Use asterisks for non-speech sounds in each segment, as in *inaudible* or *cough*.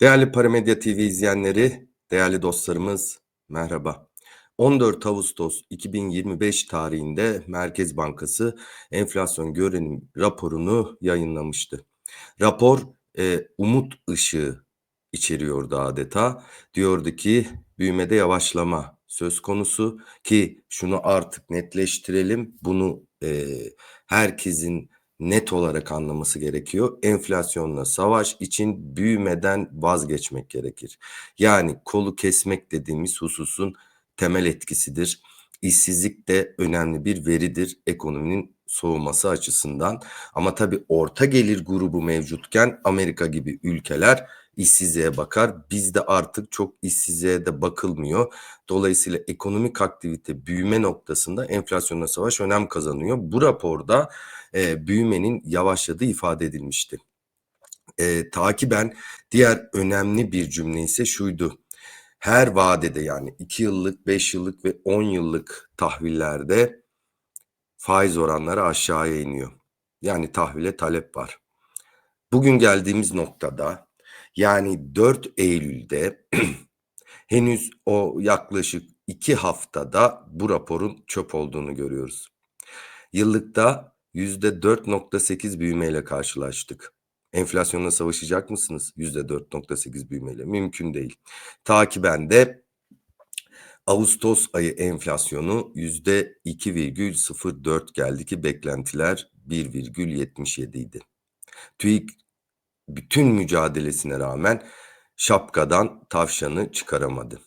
Değerli Paramedya TV izleyenleri, değerli dostlarımız merhaba. 14 Ağustos 2025 tarihinde Merkez Bankası enflasyon görenim raporunu yayınlamıştı. Rapor e, umut ışığı içeriyordu adeta. Diyordu ki büyümede yavaşlama söz konusu ki şunu artık netleştirelim. Bunu e, herkesin net olarak anlaması gerekiyor. Enflasyonla savaş için büyümeden vazgeçmek gerekir. Yani kolu kesmek dediğimiz hususun temel etkisidir. İşsizlik de önemli bir veridir ekonominin soğuması açısından. Ama tabii orta gelir grubu mevcutken Amerika gibi ülkeler işsizliğe bakar. Bizde artık çok işsizliğe de bakılmıyor. Dolayısıyla ekonomik aktivite büyüme noktasında enflasyonla savaş önem kazanıyor. Bu raporda e, büyümenin yavaşladığı ifade edilmişti. E, takiben diğer önemli bir cümle ise şuydu. Her vadede yani 2 yıllık, 5 yıllık ve 10 yıllık tahvillerde faiz oranları aşağıya iniyor. Yani tahvile talep var. Bugün geldiğimiz noktada yani 4 Eylül'de *clears throat* henüz o yaklaşık 2 haftada bu raporun çöp olduğunu görüyoruz. Yıllıkta %4.8 büyümeyle karşılaştık. Enflasyonla savaşacak mısınız? %4.8 büyümeyle. Mümkün değil. Takiben de Ağustos ayı enflasyonu %2,04 geldi ki beklentiler 1,77 idi. TÜİK bütün mücadelesine rağmen şapkadan tavşanı çıkaramadı.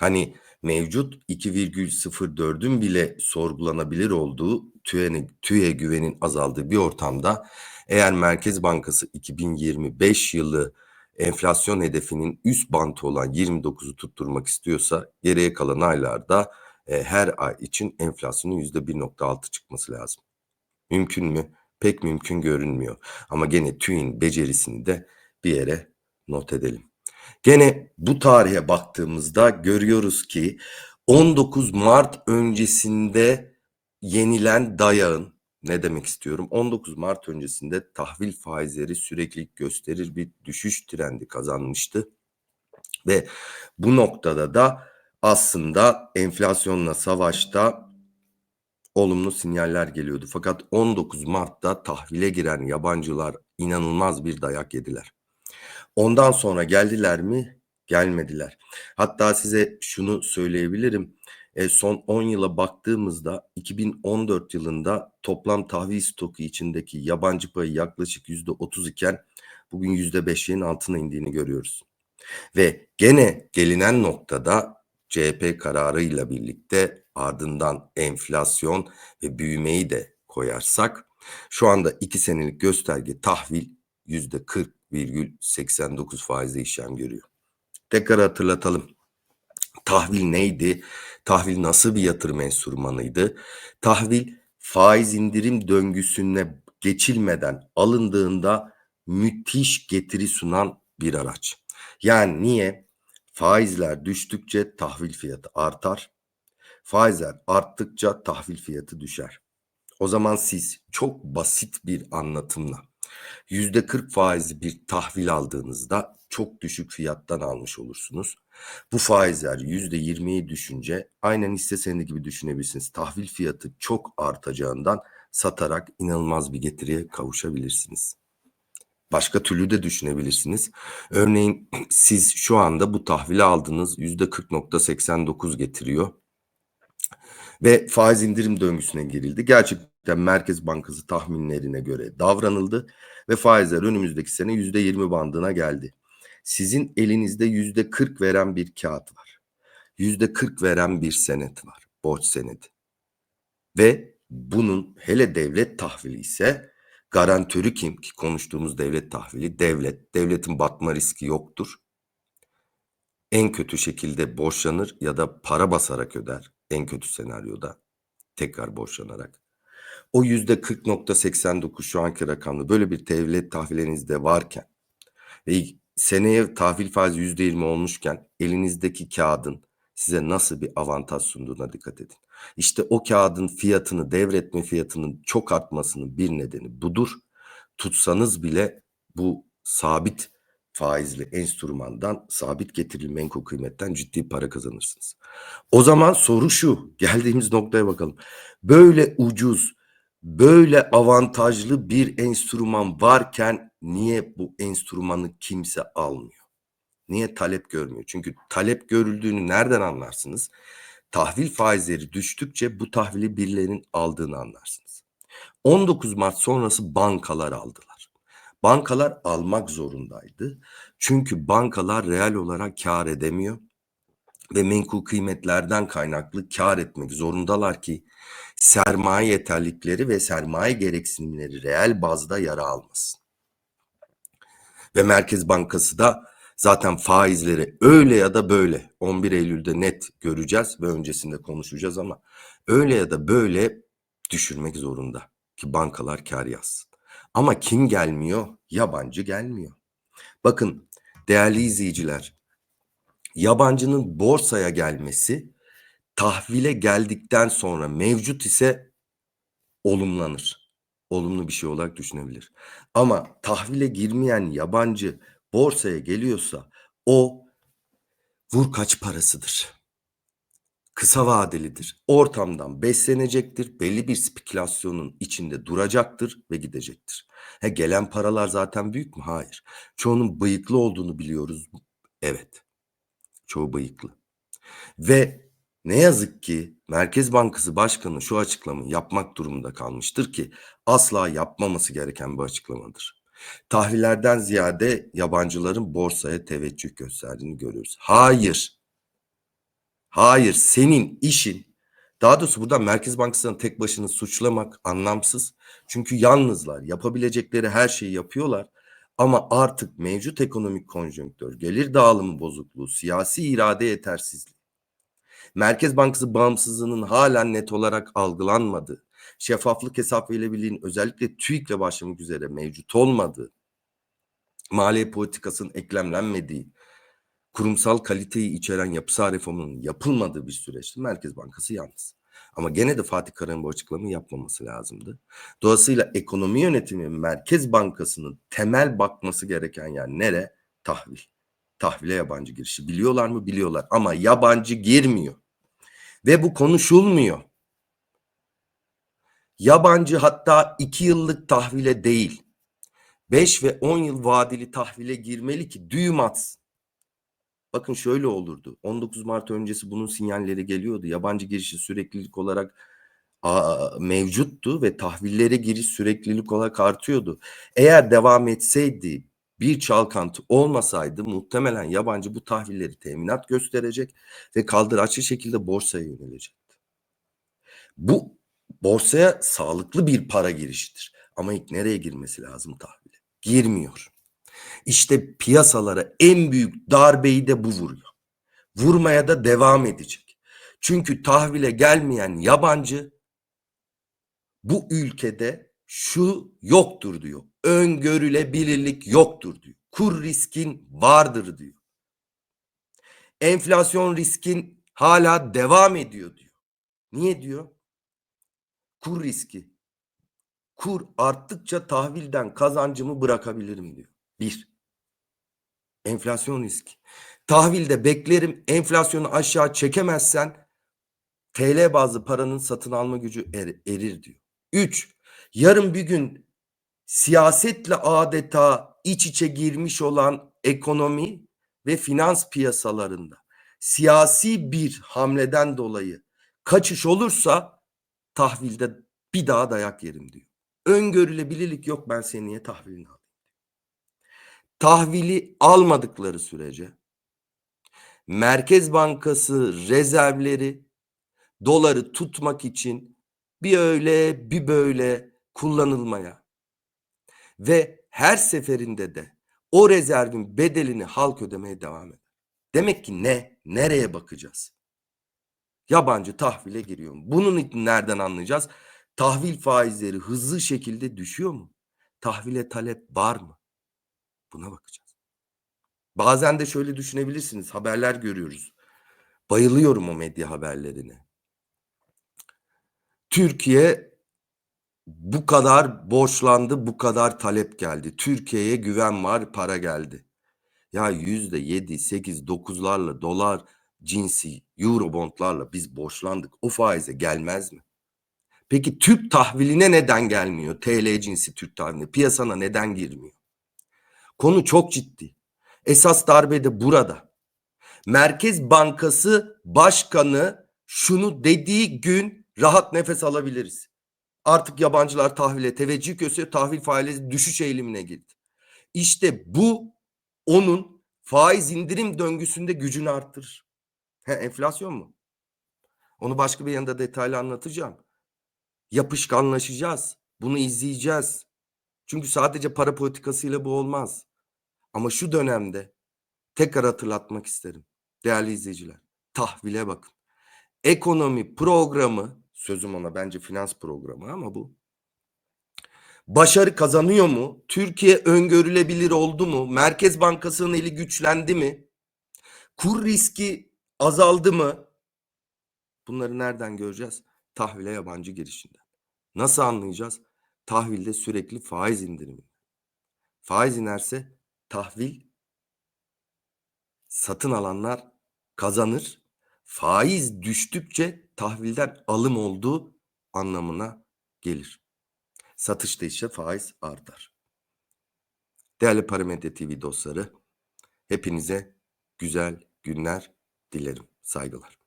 Hani mevcut 2,04'ün bile sorgulanabilir olduğu TÜİ'ye TÜİ güvenin azaldığı bir ortamda eğer Merkez Bankası 2025 yılı enflasyon hedefinin üst bantı olan 29'u tutturmak istiyorsa geriye kalan aylarda e, her ay için enflasyonun %1.6 çıkması lazım. Mümkün mü? Pek mümkün görünmüyor. Ama gene TÜİ'nin becerisini de bir yere not edelim. Gene bu tarihe baktığımızda görüyoruz ki 19 Mart öncesinde yenilen dayağın ne demek istiyorum? 19 Mart öncesinde tahvil faizleri sürekli gösterir bir düşüş trendi kazanmıştı. Ve bu noktada da aslında enflasyonla savaşta olumlu sinyaller geliyordu. Fakat 19 Mart'ta tahvile giren yabancılar inanılmaz bir dayak yediler. Ondan sonra geldiler mi? Gelmediler. Hatta size şunu söyleyebilirim. E, son 10 yıla baktığımızda 2014 yılında toplam tahvil stoku içindeki yabancı payı yaklaşık %30 iken bugün %5'lerin altına indiğini görüyoruz. Ve gene gelinen noktada CHP kararıyla birlikte ardından enflasyon ve büyümeyi de koyarsak şu anda 2 senelik gösterge tahvil %40,89 faizle işlem görüyor. Tekrar hatırlatalım. Tahvil neydi? Tahvil nasıl bir yatırım enstrümanıydı? Tahvil faiz indirim döngüsüne geçilmeden alındığında müthiş getiri sunan bir araç. Yani niye? Faizler düştükçe tahvil fiyatı artar. Faizler arttıkça tahvil fiyatı düşer. O zaman siz çok basit bir anlatımla %40 faizli bir tahvil aldığınızda çok düşük fiyattan almış olursunuz. Bu faizler %20'yi düşünce aynen hisse senedi gibi düşünebilirsiniz. Tahvil fiyatı çok artacağından satarak inanılmaz bir getiriye kavuşabilirsiniz. Başka türlü de düşünebilirsiniz. Örneğin siz şu anda bu tahvili aldınız %40.89 getiriyor. Ve faiz indirim döngüsüne girildi. Gerçekten Merkez Bankası tahminlerine göre davranıldı ve faizler önümüzdeki sene %20 bandına geldi. Sizin elinizde %40 veren bir kağıt var. %40 veren bir senet var. Borç senedi. Ve bunun hele devlet tahvili ise garantörü kim ki konuştuğumuz devlet tahvili devlet. Devletin batma riski yoktur. En kötü şekilde borçlanır ya da para basarak öder en kötü senaryoda tekrar borçlanarak. O yüzde 40.89 şu anki rakamlı böyle bir devlet tahvilinizde varken ve seneye tahvil faizi yüzde 20 olmuşken elinizdeki kağıdın size nasıl bir avantaj sunduğuna dikkat edin. İşte o kağıdın fiyatını devretme fiyatının çok artmasının bir nedeni budur. Tutsanız bile bu sabit faizli enstrümandan sabit getirili menkul kıymetten ciddi para kazanırsınız. O zaman soru şu, geldiğimiz noktaya bakalım. Böyle ucuz, böyle avantajlı bir enstrüman varken niye bu enstrümanı kimse almıyor? Niye talep görmüyor? Çünkü talep görüldüğünü nereden anlarsınız? Tahvil faizleri düştükçe bu tahvili birilerinin aldığını anlarsınız. 19 Mart sonrası bankalar aldılar. Bankalar almak zorundaydı. Çünkü bankalar reel olarak kar edemiyor ve menkul kıymetlerden kaynaklı kar etmek zorundalar ki sermaye yeterlikleri ve sermaye gereksinimleri reel bazda yara almasın. Ve Merkez Bankası da zaten faizleri öyle ya da böyle 11 Eylül'de net göreceğiz ve öncesinde konuşacağız ama öyle ya da böyle düşürmek zorunda ki bankalar kar yazsın. Ama kim gelmiyor? Yabancı gelmiyor. Bakın değerli izleyiciler, yabancının borsaya gelmesi tahvile geldikten sonra mevcut ise olumlanır. Olumlu bir şey olarak düşünebilir. Ama tahvile girmeyen yabancı borsaya geliyorsa o vur kaç parasıdır. Kısa vadelidir. Ortamdan beslenecektir. Belli bir spekülasyonun içinde duracaktır ve gidecektir. He, gelen paralar zaten büyük mü? Hayır. Çoğunun bıyıklı olduğunu biliyoruz. Evet. Çoğu bıyıklı. Ve ne yazık ki Merkez Bankası Başkanı şu açıklamayı yapmak durumunda kalmıştır ki asla yapmaması gereken bir açıklamadır. Tahvillerden ziyade yabancıların borsaya teveccüh gösterdiğini görüyoruz. Hayır. Hayır senin işin daha doğrusu burada Merkez Bankası'nın tek başına suçlamak anlamsız. Çünkü yalnızlar yapabilecekleri her şeyi yapıyorlar. Ama artık mevcut ekonomik konjonktür, gelir dağılımı bozukluğu, siyasi irade yetersizliği, Merkez Bankası bağımsızlığının hala net olarak algılanmadığı, şeffaflık hesap verebilirliğin özellikle TÜİK'le başlamak üzere mevcut olmadığı, maliye politikasının eklemlenmediği, kurumsal kaliteyi içeren yapısal reformunun yapılmadığı bir süreçte Merkez Bankası yalnız. Ama gene de Fatih Karahan bu açıklamayı yapmaması lazımdı. Dolayısıyla ekonomi yönetimi Merkez Bankası'nın temel bakması gereken yer nere? Tahvil. Tahvile yabancı girişi. Biliyorlar mı? Biliyorlar. Ama yabancı girmiyor. Ve bu konuşulmuyor. Yabancı hatta 2 yıllık tahvile değil 5 ve 10 yıl vadeli tahvile girmeli ki düğüm atsın. Bakın şöyle olurdu. 19 Mart öncesi bunun sinyalleri geliyordu. Yabancı girişi süreklilik olarak a, mevcuttu ve tahvillere giriş süreklilik olarak artıyordu. Eğer devam etseydi bir çalkantı olmasaydı muhtemelen yabancı bu tahvilleri teminat gösterecek ve kaldıraçlı şekilde borsaya yönelecekti. Bu borsaya sağlıklı bir para girişidir. Ama ilk nereye girmesi lazım tahvile? Girmiyor. İşte piyasalara en büyük darbeyi de bu vuruyor. Vurmaya da devam edecek. Çünkü tahvile gelmeyen yabancı bu ülkede şu yoktur diyor. Öngörülebilirlik yoktur diyor. Kur riskin vardır diyor. Enflasyon riskin hala devam ediyor diyor. Niye diyor? Kur riski. Kur arttıkça tahvilden kazancımı bırakabilirim diyor. Bir. Enflasyon riski. Tahvilde beklerim enflasyonu aşağı çekemezsen TL bazlı paranın satın alma gücü er, erir diyor. Üç. Yarın bir gün siyasetle adeta iç içe girmiş olan ekonomi ve finans piyasalarında siyasi bir hamleden dolayı kaçış olursa tahvilde bir daha dayak yerim diyor. Öngörülebilirlik yok ben seni niye tahvilini alayım. Tahvili almadıkları sürece Merkez Bankası rezervleri doları tutmak için bir öyle bir böyle kullanılmaya ve her seferinde de o rezervin bedelini halk ödemeye devam eder. Demek ki ne? Nereye bakacağız? Yabancı tahvile giriyor mu? Bunun nereden anlayacağız? Tahvil faizleri hızlı şekilde düşüyor mu? Tahvile talep var mı? Buna bakacağız. Bazen de şöyle düşünebilirsiniz. Haberler görüyoruz. Bayılıyorum o medya haberlerine. Türkiye bu kadar borçlandı, bu kadar talep geldi. Türkiye'ye güven var, para geldi. Ya yüzde yedi, sekiz, dokuzlarla dolar cinsi eurobondlarla biz borçlandık. O faize gelmez mi? Peki Türk tahviline neden gelmiyor? TL cinsi Türk tahviline piyasana neden girmiyor? Konu çok ciddi. Esas darbe de burada. Merkez Bankası Başkanı şunu dediği gün rahat nefes alabiliriz. Artık yabancılar tahvile teveccüh gösteriyor. Tahvil faizi düşüş eğilimine girdi. İşte bu onun faiz indirim döngüsünde gücünü arttırır. He, enflasyon mu? Onu başka bir yanında detaylı anlatacağım. Yapışkanlaşacağız. Bunu izleyeceğiz. Çünkü sadece para politikasıyla bu olmaz. Ama şu dönemde tekrar hatırlatmak isterim. Değerli izleyiciler, tahvile bakın. Ekonomi programı, sözüm ona bence finans programı ama bu. Başarı kazanıyor mu? Türkiye öngörülebilir oldu mu? Merkez Bankası'nın eli güçlendi mi? Kur riski azaldı mı? Bunları nereden göreceğiz? Tahvile yabancı girişinden. Nasıl anlayacağız? Tahvilde sürekli faiz indirimi. Faiz inerse tahvil satın alanlar kazanır. Faiz düştükçe tahvilden alım olduğu anlamına gelir. Satışta ise faiz artar. Değerli Paramedya TV dostları, hepinize güzel günler dilerim. Saygılar.